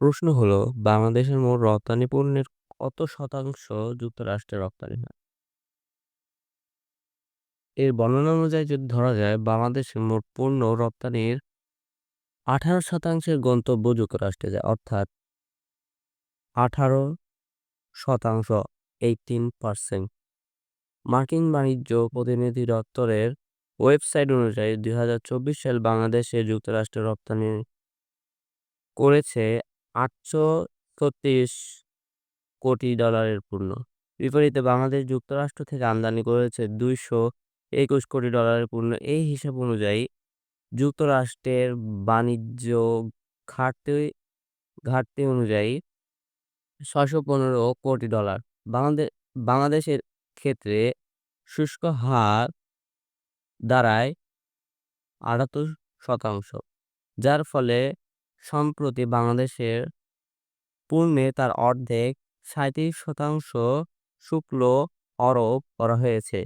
প্রশ্ন হলো, বাংলাদেশের মোট রপ্তানি পণ্যের কত শতাংশ যুক্তরাষ্ট্রে রপ্তানি হয়? এর বর্ণনা অনুযায়ী যদি ধরা যায় বাংলাদেশের মোট পণ্য রপ্তানির আঠারো শতাংশের গন্তব্য যুক্তরাষ্ট্রে যায়। অর্থাৎ আঠারো শতাংশ এইটিন পার্সেন্ট মার্কিন বাণিজ্য প্রতিনিধি দপ্তরের ওয়েবসাইট অনুযায়ী দু হাজার চব্বিশ সাল বাংলাদেশে যুক্তরাষ্ট্রে রপ্তানি করেছে আটশো ছত্রিশ কোটি ডলারের পণ্য বিপরীতে বাংলাদেশ যুক্তরাষ্ট্র থেকে আমদানি করেছে দুইশো একুশ কোটি ডলারের পণ্য এই হিসাব অনুযায়ী যুক্তরাষ্ট্রের বাণিজ্য ঘাটতি ঘাটতি অনুযায়ী ছয়শো পনেরো কোটি ডলার। বাংলাদেশ বাংলাদেশের ক্ষেত্রে শুষ্ক হার দাঁড়ায় আটাত্তর শতাংশ, যার ফলে সম্প্রতি বাংলাদেশের পণ্যে তার অর্ধেক সাঁইত্রিশ শতাংশ শুক্ল আরোপ করা হয়েছে।